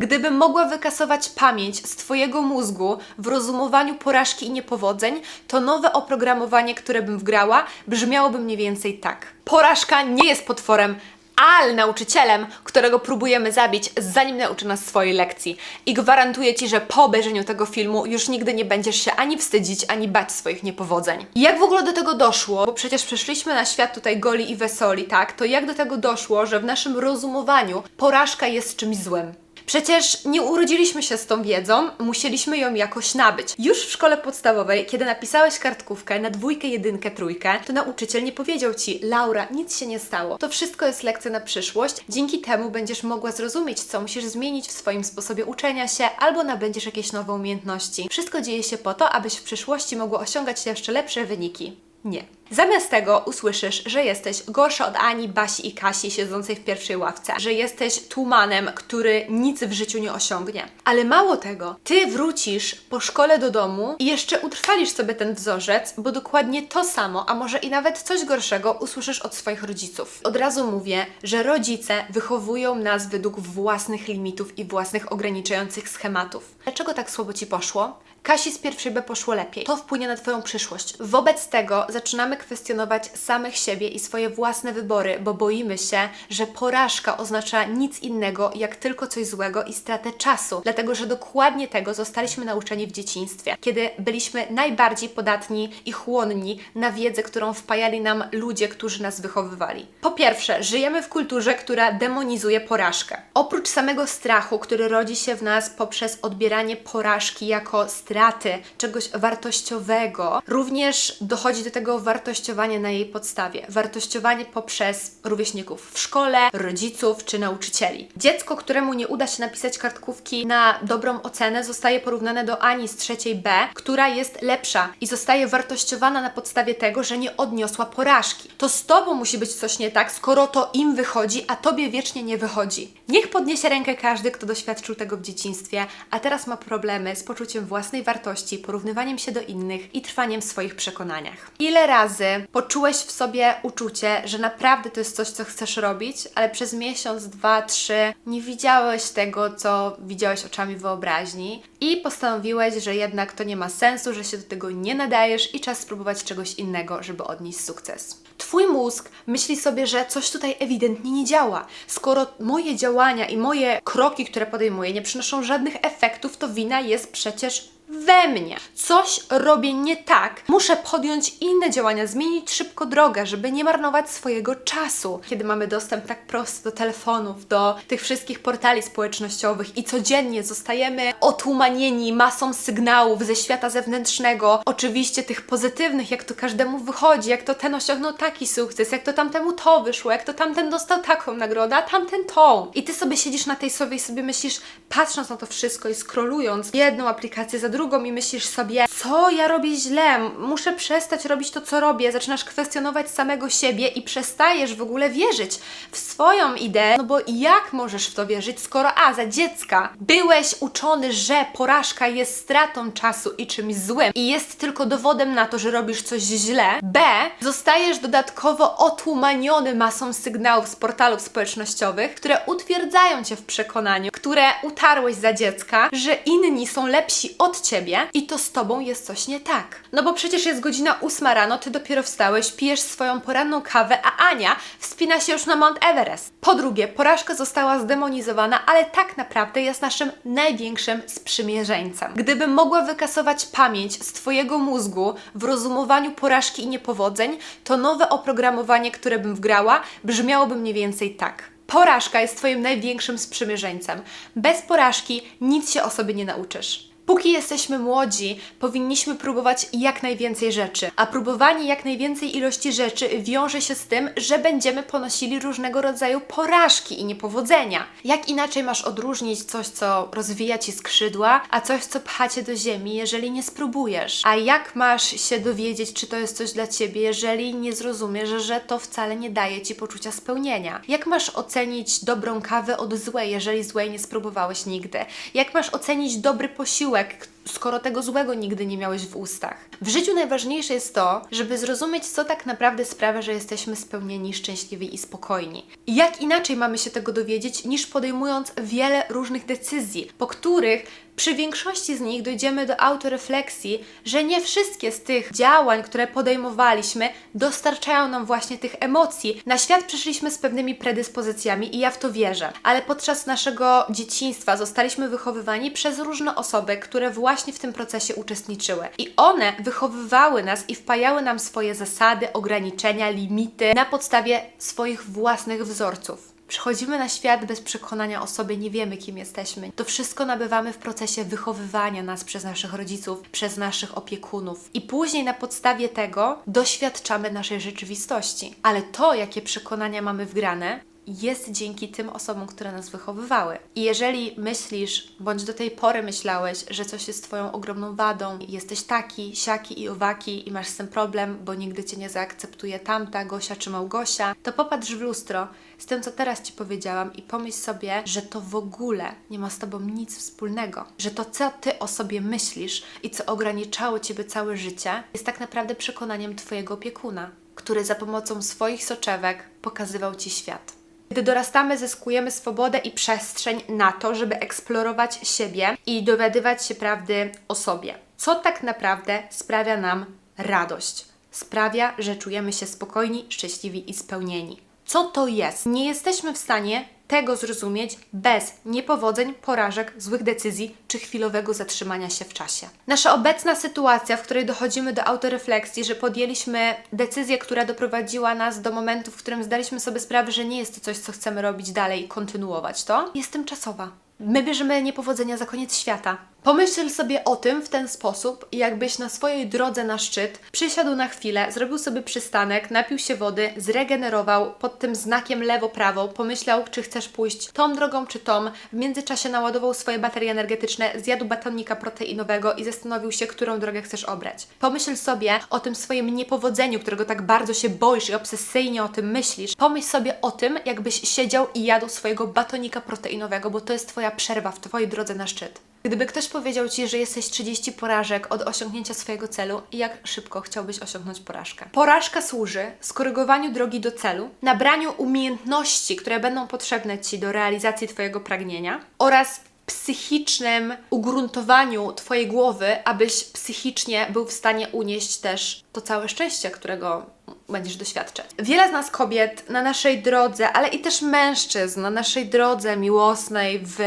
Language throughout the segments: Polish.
Gdybym mogła wykasować pamięć z Twojego mózgu w rozumowaniu porażki i niepowodzeń, to nowe oprogramowanie, które bym wgrała, brzmiałoby mniej więcej tak. Porażka nie jest potworem, ale nauczycielem, którego próbujemy zabić, zanim nauczy nas swojej lekcji. I gwarantuję Ci, że po obejrzeniu tego filmu już nigdy nie będziesz się ani wstydzić, ani bać swoich niepowodzeń. Jak w ogóle do tego doszło? Bo przecież przyszliśmy na świat tutaj goli i wesoli, tak? To jak do tego doszło, że w naszym rozumowaniu porażka jest czymś złym? Przecież nie urodziliśmy się z tą wiedzą, musieliśmy ją jakoś nabyć. Już w szkole podstawowej, kiedy napisałeś kartkówkę na dwójkę, jedynkę, trójkę, to nauczyciel nie powiedział ci, Laura, nic się nie stało. To wszystko jest lekcja na przyszłość. Dzięki temu będziesz mogła zrozumieć, co musisz zmienić w swoim sposobie uczenia się, albo nabędziesz jakieś nowe umiejętności. Wszystko dzieje się po to, abyś w przyszłości mogła osiągać jeszcze lepsze wyniki. Nie. Zamiast tego usłyszysz, że jesteś gorsza od Ani, Basi i Kasi siedzącej w pierwszej ławce, że jesteś tłumanem, który nic w życiu nie osiągnie. Ale mało tego, ty wrócisz po szkole do domu i jeszcze utrwalisz sobie ten wzorzec, bo dokładnie to samo, a może i nawet coś gorszego usłyszysz od swoich rodziców. Od razu mówię, że rodzice wychowują nas według własnych limitów i własnych ograniczających schematów. Dlaczego tak słabo ci poszło? Kasi z pierwszej B poszło lepiej. To wpłynie na Twoją przyszłość. Wobec tego zaczynamy kwestionować samych siebie i swoje własne wybory, bo boimy się, że porażka oznacza nic innego jak tylko coś złego i stratę czasu. Dlatego, że dokładnie tego zostaliśmy nauczeni w dzieciństwie, kiedy byliśmy najbardziej podatni i chłonni na wiedzę, którą wpajali nam ludzie, którzy nas wychowywali. Po pierwsze, żyjemy w kulturze, która demonizuje porażkę. Oprócz samego strachu, który rodzi się w nas poprzez odbieranie porażki jako straty, czegoś wartościowego, również dochodzi do tego wartościowania na jej podstawie. Wartościowanie poprzez rówieśników w szkole, rodziców czy nauczycieli. Dziecko, któremu nie uda się napisać kartkówki na dobrą ocenę, zostaje porównane do Ani z trzeciej B, która jest lepsza i zostaje wartościowana na podstawie tego, że nie odniosła porażki. To z tobą musi być coś nie tak, skoro to im wychodzi, a tobie wiecznie nie wychodzi. Niech podniesie rękę każdy, kto doświadczył tego w dzieciństwie, a teraz ma problemy z poczuciem własnej wartości, porównywaniem się do innych i trwaniem w swoich przekonaniach. Ile razy poczułeś w sobie uczucie, że naprawdę to jest coś, co chcesz robić, ale przez miesiąc, dwa, trzy nie widziałeś tego, co widziałeś oczami wyobraźni i postanowiłeś, że jednak to nie ma sensu, że się do tego nie nadajesz i czas spróbować czegoś innego, żeby odnieść sukces. Twój mózg myśli sobie, że coś tutaj ewidentnie nie działa. Skoro moje działania i moje kroki, które podejmuję, nie przynoszą żadnych efektów, to wina jest przecież we mnie. Coś robię nie tak. Muszę podjąć inne działania, zmienić szybko drogę, żeby nie marnować swojego czasu. Kiedy mamy dostęp tak prosty do telefonów, do tych wszystkich portali społecznościowych i codziennie zostajemy otłumanieni masą sygnałów ze świata zewnętrznego, oczywiście tych pozytywnych, jak to każdemu wychodzi, jak to ten osiągnął taki sukces, jak to tamtemu to wyszło, jak to tamten dostał taką nagrodę, a tamten tą. I ty sobie siedzisz na tej sobie i sobie myślisz, patrząc na to wszystko i scrollując jedną aplikację za drugą i myślisz sobie, co ja robię źle, muszę przestać robić to, co robię. Zaczynasz kwestionować samego siebie i przestajesz w ogóle wierzyć w swoją ideę, no bo jak możesz w to wierzyć, skoro a, za dziecka byłeś uczony, że porażka jest stratą czasu i czymś złym i jest tylko dowodem na to, że robisz coś źle, b, zostajesz dodatkowo otłumaniony masą sygnałów z portalów społecznościowych, które utwierdzają cię w przekonaniu, które utarłeś za dziecka, że inni są lepsi od ciebie i to z tobą jest coś nie tak. No bo przecież jest godzina ósma rano, ty dopiero wstałeś, pijesz swoją poranną kawę, a Ania wspina się już na Mount Everest. Po drugie, porażka została zdemonizowana, ale tak naprawdę jest naszym największym sprzymierzeńcem. Gdybym mogła wykasować pamięć z twojego mózgu w rozumowaniu porażki i niepowodzeń, to nowe oprogramowanie, które bym wgrała, brzmiałoby mniej więcej tak. Porażka jest Twoim największym sprzymierzeńcem. Bez porażki nic się o sobie nie nauczysz. Póki jesteśmy młodzi, powinniśmy próbować jak najwięcej rzeczy, a próbowanie jak najwięcej ilości rzeczy wiąże się z tym, że będziemy ponosili różnego rodzaju porażki i niepowodzenia. Jak inaczej masz odróżnić coś, co rozwija ci skrzydła, a coś, co pcha cię do ziemi, jeżeli nie spróbujesz? A jak masz się dowiedzieć, czy to jest coś dla ciebie, jeżeli nie zrozumiesz, że to wcale nie daje ci poczucia spełnienia? Jak masz ocenić dobrą kawę od złej, jeżeli złej nie spróbowałeś nigdy? Jak masz ocenić dobry posiłek, posiłek, skoro tego złego nigdy nie miałeś w ustach. W życiu najważniejsze jest to, żeby zrozumieć, co tak naprawdę sprawia, że jesteśmy spełnieni, szczęśliwi i spokojni. I jak inaczej mamy się tego dowiedzieć, niż podejmując wiele różnych decyzji, po których przy większości z nich dojdziemy do autorefleksji, że nie wszystkie z tych działań, które podejmowaliśmy, dostarczają nam właśnie tych emocji. Na świat przyszliśmy z pewnymi predyspozycjami i ja w to wierzę, ale podczas naszego dzieciństwa zostaliśmy wychowywani przez różne osoby, które właśnie w tym procesie uczestniczyły. I one wychowywały nas i wpajały nam swoje zasady, ograniczenia, limity na podstawie swoich własnych wzorców. Przychodzimy na świat bez przekonania o sobie, nie wiemy kim jesteśmy. To wszystko nabywamy w procesie wychowywania nas przez naszych rodziców, przez naszych opiekunów. I później na podstawie tego doświadczamy naszej rzeczywistości. Ale to, jakie przekonania mamy wgrane, jest dzięki tym osobom, które nas wychowywały. I jeżeli myślisz, bądź do tej pory myślałeś, że coś jest Twoją ogromną wadą, jesteś taki, siaki i owaki i masz z tym problem, bo nigdy Cię nie zaakceptuje tamta Gosia czy Małgosia, to popatrz w lustro z tym, co teraz Ci powiedziałam i pomyśl sobie, że to w ogóle nie ma z Tobą nic wspólnego. Że to, co Ty o sobie myślisz i co ograniczało Ciebie całe życie, jest tak naprawdę przekonaniem Twojego opiekuna, który za pomocą swoich soczewek pokazywał Ci świat. Gdy dorastamy, zyskujemy swobodę i przestrzeń na to, żeby eksplorować siebie i dowiadywać się prawdy o sobie. Co tak naprawdę sprawia nam radość? Sprawia, że czujemy się spokojni, szczęśliwi i spełnieni. Co to jest? Nie jesteśmy w stanie tego zrozumieć bez niepowodzeń, porażek, złych decyzji czy chwilowego zatrzymania się w czasie. Nasza obecna sytuacja, w której dochodzimy do autorefleksji, że podjęliśmy decyzję, która doprowadziła nas do momentu, w którym zdaliśmy sobie sprawę, że nie jest to coś, co chcemy robić dalej i kontynuować to, jest tymczasowa. My bierzemy niepowodzenia za koniec świata. Pomyśl sobie o tym w ten sposób, jakbyś na swojej drodze na szczyt przysiadł na chwilę, zrobił sobie przystanek, napił się wody, zregenerował pod tym znakiem lewo-prawo, pomyślał, czy chcesz pójść tą drogą, czy tą. W międzyczasie naładował swoje baterie energetyczne, zjadł batonika proteinowego i zastanowił się, którą drogę chcesz obrać. Pomyśl sobie o tym swoim niepowodzeniu, którego tak bardzo się boisz i obsesyjnie o tym myślisz. Pomyśl sobie o tym, jakbyś siedział i jadł swojego batonika proteinowego, bo to jest Twoja przerwa w Twojej drodze na szczyt. Gdyby ktoś powiedział Ci, że jesteś 30 porażek od osiągnięcia swojego celu, jak szybko chciałbyś osiągnąć porażkę? Porażka służy skorygowaniu drogi do celu, nabraniu umiejętności, które będą potrzebne Ci do realizacji Twojego pragnienia oraz psychicznym ugruntowaniu Twojej głowy, abyś psychicznie był w stanie unieść też to całe szczęście, którego będziesz doświadczać. Wiele z nas kobiet na naszej drodze, ale i też mężczyzn na naszej drodze miłosnej w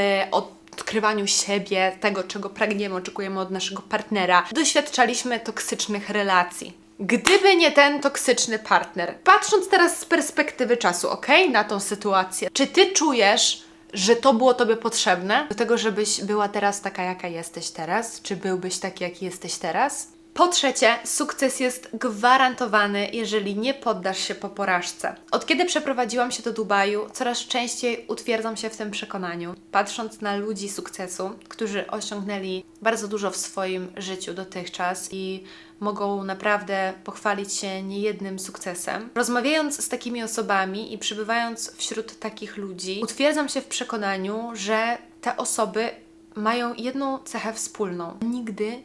odkrywaniu siebie, tego czego pragniemy, oczekujemy od naszego partnera, doświadczaliśmy toksycznych relacji. Gdyby nie ten toksyczny partner, patrząc teraz z perspektywy czasu, ok, na tą sytuację, czy ty czujesz, że to było Tobie potrzebne do tego, żebyś była teraz taka, jaka jesteś teraz? Czy byłbyś taki, jaki jesteś teraz? Po trzecie, sukces jest gwarantowany, jeżeli nie poddasz się po porażce. Od kiedy przeprowadziłam się do Dubaju, coraz częściej utwierdzam się w tym przekonaniu. Patrząc na ludzi sukcesu, którzy osiągnęli bardzo dużo w swoim życiu dotychczas i mogą naprawdę pochwalić się niejednym sukcesem. Rozmawiając z takimi osobami i przybywając wśród takich ludzi, utwierdzam się w przekonaniu, że te osoby mają jedną cechę wspólną. Nigdy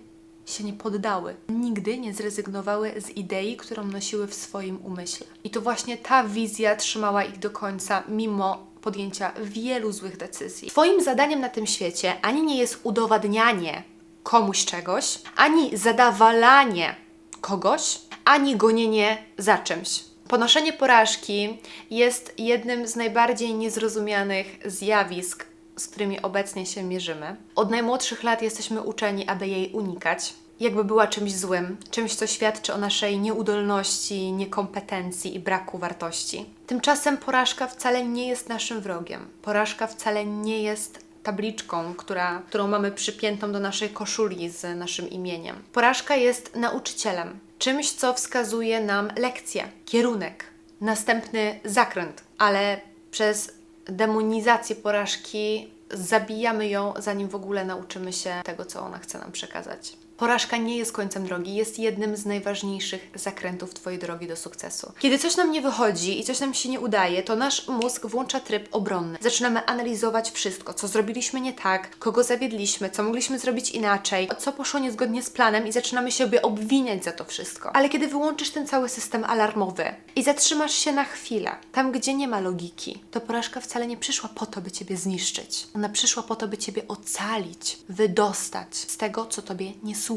się nie poddały. Nigdy nie zrezygnowały z idei, którą nosiły w swoim umyśle. I to właśnie ta wizja trzymała ich do końca, mimo podjęcia wielu złych decyzji. Twoim zadaniem na tym świecie ani nie jest udowadnianie komuś czegoś, ani zadawalanie kogoś, ani gonienie za czymś. Ponoszenie porażki jest jednym z najbardziej niezrozumianych zjawisk, z którymi obecnie się mierzymy. Od najmłodszych lat jesteśmy uczeni, aby jej unikać. Jakby była czymś złym, czymś, co świadczy o naszej nieudolności, niekompetencji i braku wartości. Tymczasem porażka wcale nie jest naszym wrogiem. Porażka wcale nie jest tabliczką, która, którą mamy przypiętą do naszej koszuli z naszym imieniem. Porażka jest nauczycielem, czymś, co wskazuje nam lekcję, kierunek, następny zakręt, ale przez demonizację porażki zabijamy ją, zanim w ogóle nauczymy się tego, co ona chce nam przekazać. Porażka nie jest końcem drogi, jest jednym z najważniejszych zakrętów Twojej drogi do sukcesu. Kiedy coś nam nie wychodzi i coś nam się nie udaje, to nasz mózg włącza tryb obronny. Zaczynamy analizować wszystko, co zrobiliśmy nie tak, kogo zawiedliśmy, co mogliśmy zrobić inaczej, co poszło niezgodnie z planem i zaczynamy siebie obwiniać za to wszystko. Ale kiedy wyłączysz ten cały system alarmowy i zatrzymasz się na chwilę, tam gdzie nie ma logiki, to porażka wcale nie przyszła po to, by Ciebie zniszczyć. Ona przyszła po to, by Ciebie ocalić, wydostać z tego, co Tobie nie służy.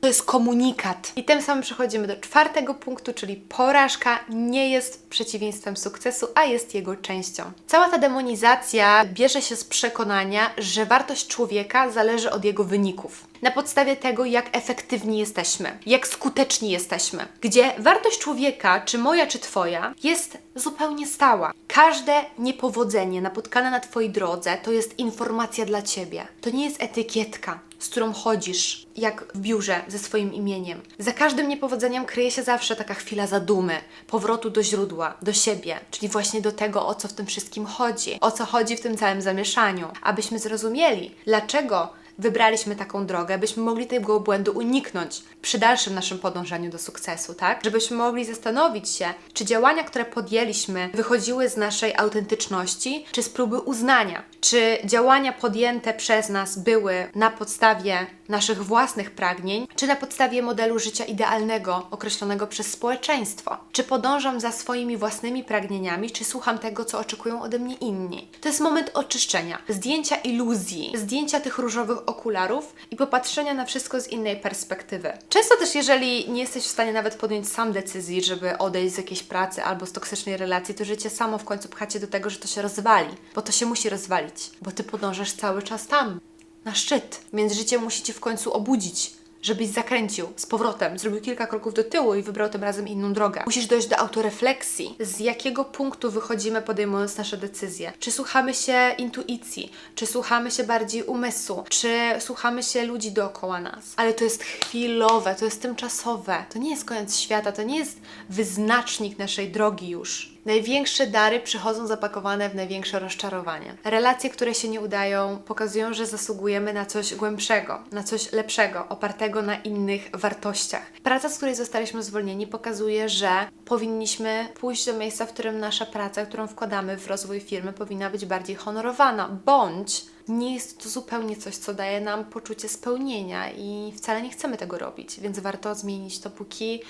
To jest komunikat. I tym samym przechodzimy do czwartego punktu, czyli porażka nie jest przeciwieństwem sukcesu, a jest jego częścią. Cała ta demonizacja bierze się z przekonania, że wartość człowieka zależy od jego wyników. Na podstawie tego, jak efektywni jesteśmy, jak skuteczni jesteśmy, gdzie wartość człowieka, czy moja, czy Twoja, jest zupełnie stała. Każde niepowodzenie napotkane na Twojej drodze to jest informacja dla Ciebie. To nie jest etykietka, z którą chodzisz, jak w biurze ze swoim imieniem. Za każdym niepowodzeniem kryje się zawsze taka chwila zadumy, powrotu do źródła, do siebie, czyli właśnie do tego, o co w tym wszystkim chodzi, o co chodzi w tym całym zamieszaniu, abyśmy zrozumieli, dlaczego wybraliśmy taką drogę, byśmy mogli tego błędu uniknąć przy dalszym naszym podążaniu do sukcesu, tak? Żebyśmy mogli zastanowić się, czy działania, które podjęliśmy, wychodziły z naszej autentyczności, czy z próby uznania, czy działania podjęte przez nas były na podstawie naszych własnych pragnień, czy na podstawie modelu życia idealnego określonego przez społeczeństwo. Czy podążam za swoimi własnymi pragnieniami, czy słucham tego, co oczekują ode mnie inni. To jest moment oczyszczenia, zdjęcia iluzji, zdjęcia tych różowych okularów i popatrzenia na wszystko z innej perspektywy. Często też, jeżeli nie jesteś w stanie nawet podjąć sam decyzji, żeby odejść z jakiejś pracy albo z toksycznej relacji, to życie samo w końcu pcha cię do tego, że to się rozwali, bo to się musi rozwalić, bo ty podążasz cały czas tam, na szczyt, więc życie musi cię w końcu obudzić. Żebyś zakręcił z powrotem, zrobił kilka kroków do tyłu i wybrał tym razem inną drogę. Musisz dojść do autorefleksji. Z jakiego punktu wychodzimy podejmując nasze decyzje? Czy słuchamy się intuicji? Czy słuchamy się bardziej umysłu? Czy słuchamy się ludzi dookoła nas? Ale to jest chwilowe, to jest tymczasowe. To nie jest koniec świata, to nie jest wyznacznik naszej drogi już. Największe dary przychodzą zapakowane w największe rozczarowanie. Relacje, które się nie udają, pokazują, że zasługujemy na coś głębszego, na coś lepszego, opartego na innych wartościach. Praca, z której zostaliśmy zwolnieni, pokazuje, że powinniśmy pójść do miejsca, w którym nasza praca, którą wkładamy w rozwój firmy, powinna być bardziej honorowana, bądź nie jest to zupełnie coś, co daje nam poczucie spełnienia i wcale nie chcemy tego robić, więc warto zmienić to, póki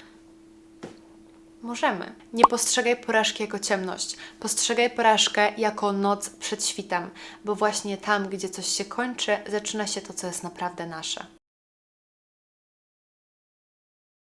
Możemy. Nie postrzegaj porażki jako ciemność. Postrzegaj porażkę jako noc przed świtem, bo właśnie tam, gdzie coś się kończy, zaczyna się to, co jest naprawdę nasze.